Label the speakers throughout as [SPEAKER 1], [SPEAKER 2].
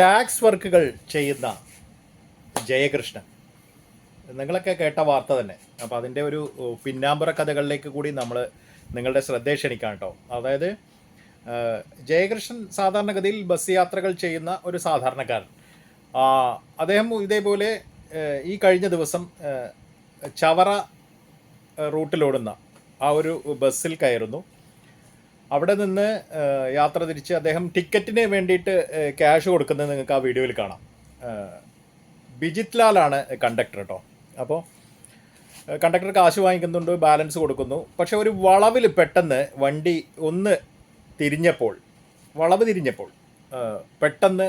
[SPEAKER 1] Tax വർക്കുകൾ ചെയ്യുന്ന ജയകൃഷ്ണൻ. നിങ്ങളൊക്കെ കേട്ട വാർത്ത തന്നെ. അപ്പോൾ അതിന്റെ ഒരു പിന്നാമ്പുറ കഥകളിലേക്ക് കൂടി നമ്മൾ നിങ്ങളുടെ ശ്രദ്ധ ക്ഷണിക്കാം കേട്ടോ. അതായത് ജയകൃഷ്ണൻ സാധാരണഗതിയിൽ ബസ് യാത്രകൾ ചെയ്യുന്ന ഒരു സാധാരണക്കാരൻ. അദ്ദേഹം ഇതേപോലെ ഈ കഴിഞ്ഞ ദിവസം ചവറ റൂട്ടിലോടുന്ന ആ ഒരു ബസ്സിൽ കയറുന്നു. അവിടെ നിന്ന് യാത്ര തിരിച്ച് അദ്ദേഹം ടിക്കറ്റിന് വേണ്ടിയിട്ട് ക്യാഷ് കൊടുക്കുന്നത് നിങ്ങൾക്ക് ആ വീഡിയോയിൽ കാണാം. ബിജിത് ലാലാണ് കണ്ടക്ടർ കേട്ടോ അപ്പോൾ കണ്ടക്ടർ കാശ് വാങ്ങിക്കുന്നുണ്ട് ബാലൻസ് കൊടുക്കുന്നു. പക്ഷെ ഒരു വളവിൽ പെട്ടെന്ന് വണ്ടി ഒന്ന് തിരിഞ്ഞപ്പോൾ വളവ് തിരിഞ്ഞപ്പോൾ പെട്ടെന്ന്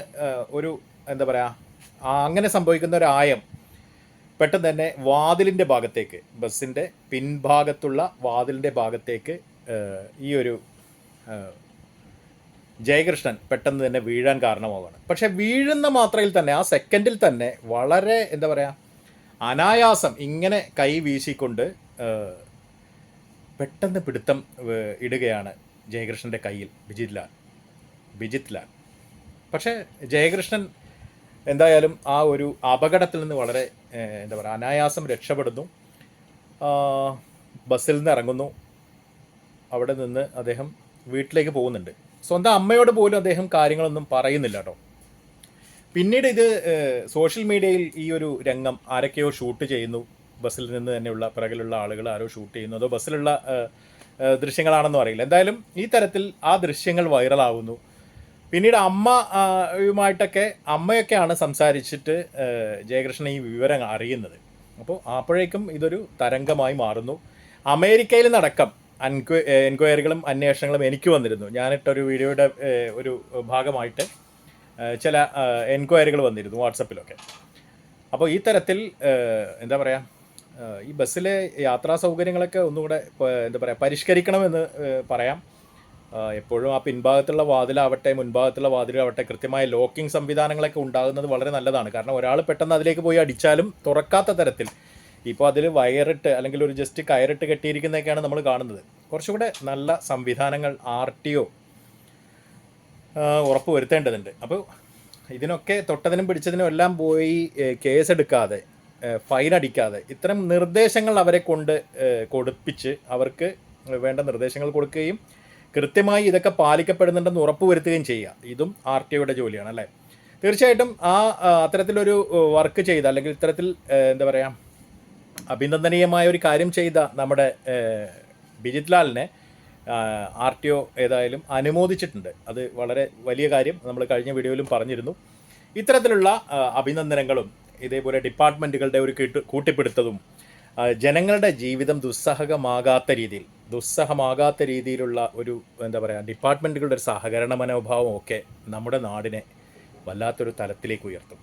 [SPEAKER 1] ഒരു എന്താ പറയുക അങ്ങനെ സംഭവിക്കുന്ന ഒരു ആയം പെട്ടെന്ന് തന്നെ വാതിലിന്റെ ഭാഗത്തേക്ക് ബസ്സിന്റെ പിൻഭാഗത്തുള്ള വാതിലിന്റെ ഭാഗത്തേക്ക് ഈ ഒരു ജയകൃഷ്ണൻ പെട്ടെന്ന് തന്നെ വീഴാൻ കാരണമാവുകയാണ് പക്ഷെ വീഴുന്ന മാത്രയിൽ തന്നെ ആ സെക്കൻഡിൽ തന്നെ വളരെ എന്താ പറയുക അനായാസം ഇങ്ങനെ കൈ വീശിക്കൊണ്ട് പെട്ടെന്ന് പിടുത്തം ഇടുകയാണ് ജയകൃഷ്ണന്റെ കയ്യിൽ ബിജിത് ലാൽ. ബിജിത് ലാൽ. പക്ഷേ ജയകൃഷ്ണൻ എന്തായാലും ആ ഒരു അപകടത്തിൽ നിന്ന് വളരെ എന്താ പറയുക അനായാസം രക്ഷപ്പെടുന്നു. ബസ്സിൽ നിന്ന് ഇറങ്ങുന്നു. അവിടെ നിന്ന് അദ്ദേഹം വീട്ടിലേക്ക് പോകുന്നുണ്ട്. സ്വന്തം അമ്മയോട് പോലും അദ്ദേഹം കാര്യങ്ങളൊന്നും പറയുന്നില്ല കേട്ടോ. പിന്നീട് ഇത് സോഷ്യൽ മീഡിയയിൽ ഈ ഒരു രംഗം ആരൊക്കെയോ ഷൂട്ട് ചെയ്യുന്നു. ബസ്സിൽ നിന്ന് തന്നെയുള്ള പിറകിലുള്ള ആളുകൾ ആരോ ഷൂട്ട് ചെയ്യുന്നു. അതോ ബസ്സിലുള്ള ദൃശ്യങ്ങളാണെന്നും അറിയില്ല. എന്തായാലും ഈ തരത്തിൽ ആ ദൃശ്യങ്ങൾ വൈറലാവുന്നു. പിന്നീട് അമ്മയുമായിട്ടൊക്കെ അമ്മയൊക്കെയാണ് സംസാരിച്ചിട്ട് ജയകൃഷ്ണൻ ഈ വിവരം അറിയുന്നത്. അപ്പോൾ അപ്പോഴേക്കും ഇതൊരു തരംഗമായി മാറുന്നു. അമേരിക്കയിൽ നടക്കം അൻക്വ എൻക്വയറികളും അന്വേഷണങ്ങളും എനിക്ക് വന്നിരുന്നു. ഞാനിട്ടൊരു വീഡിയോയുടെ ഒരു ഭാഗമായിട്ട് ചില എൻക്വയറികൾ വന്നിരുന്നു വാട്സപ്പിലൊക്കെ. അപ്പോൾ ഈ തരത്തിൽ എന്താ പറയുക ഈ ബസ്സിലെ യാത്രാ സൗകര്യങ്ങളൊക്കെ ഒന്നുകൂടെ എന്താ പറയുക പരിഷ്കരിക്കണമെന്ന് പറയാം. എപ്പോഴും ആ പിൻഭാഗത്തുള്ള വാതിലാവട്ടെ മുൻഭാഗത്തുള്ള വാതിലാവട്ടെ കൃത്യമായ ലോക്കിംഗ് സംവിധാനങ്ങളൊക്കെ ഉണ്ടാകുന്നത് വളരെ നല്ലതാണ്. കാരണം ഒരാൾ പെട്ടെന്ന് അതിലേക്ക് പോയി അടിച്ചാലും തുറക്കാത്ത തരത്തിൽ ഇപ്പോൾ അതിൽ വയറിട്ട് അല്ലെങ്കിൽ ഒരു ജസ്റ്റ് കയറിട്ട് കെട്ടിയിരിക്കുന്നതൊക്കെയാണ് നമ്മൾ കാണുന്നത്. കുറച്ചുകൂടെ നല്ല സംവിധാനങ്ങൾ ആർ ടി ഒ ഉറപ്പ് വരുത്തേണ്ടതുണ്ട്. അപ്പോൾ ഇതിനൊക്കെ തൊട്ടതിനും പിടിച്ചതിനും എല്ലാം പോയി കേസെടുക്കാതെ ഫൈൻ അടിക്കാതെ ഇത്തരം നിർദ്ദേശങ്ങൾ അവരെ കൊണ്ട് കൊടുപ്പിച്ച് അവർക്ക് വേണ്ട നിർദ്ദേശങ്ങൾ കൊടുക്കുകയും കൃത്യമായി ഇതൊക്കെ പാലിക്കപ്പെടുന്നുണ്ടെന്ന് ഉറപ്പ് വരുത്തുകയും ചെയ്യുക. ഇതും ആർ ടി ഒയുടെ ജോലിയാണ് അല്ലേ? തീർച്ചയായിട്ടും ആ, അത്തരത്തിലൊരു വർക്ക് ചെയ്ത അല്ലെങ്കിൽ ഇത്തരത്തിൽ എന്താ പറയുക അഭിനന്ദനീയമായ ഒരു കാര്യം ചെയ്ത നമ്മുടെ ബിജിത് ലാലിനെ ആർ ടി ഒ ഏതായാലും അനുമോദിച്ചിട്ടുണ്ട്. അത് വളരെ വലിയ കാര്യം. നമ്മൾ കഴിഞ്ഞ വീഡിയോയിലും പറഞ്ഞിരുന്നു. ഇത്തരത്തിലുള്ള അഭിനന്ദനങ്ങളും ഇതേപോലെ ഡിപ്പാർട്ട്മെന്റുകളുടെ ഒരു കിട്ടു കൂട്ടിപ്പിടുത്തതും ജനങ്ങളുടെ ജീവിതം ദുസ്സഹമാകാത്ത രീതിയിൽ ദുസ്സഹമാകാത്ത രീതിയിലുള്ള ഒരു എന്താ പറയുക ഡിപ്പാർട്ട്മെന്റുകളുടെ ഒരു സഹകരണ മനോഭാവം ഒക്കെ നമ്മുടെ നാടിനെ വല്ലാത്തൊരു തലത്തിലേക്ക് ഉയർത്തും.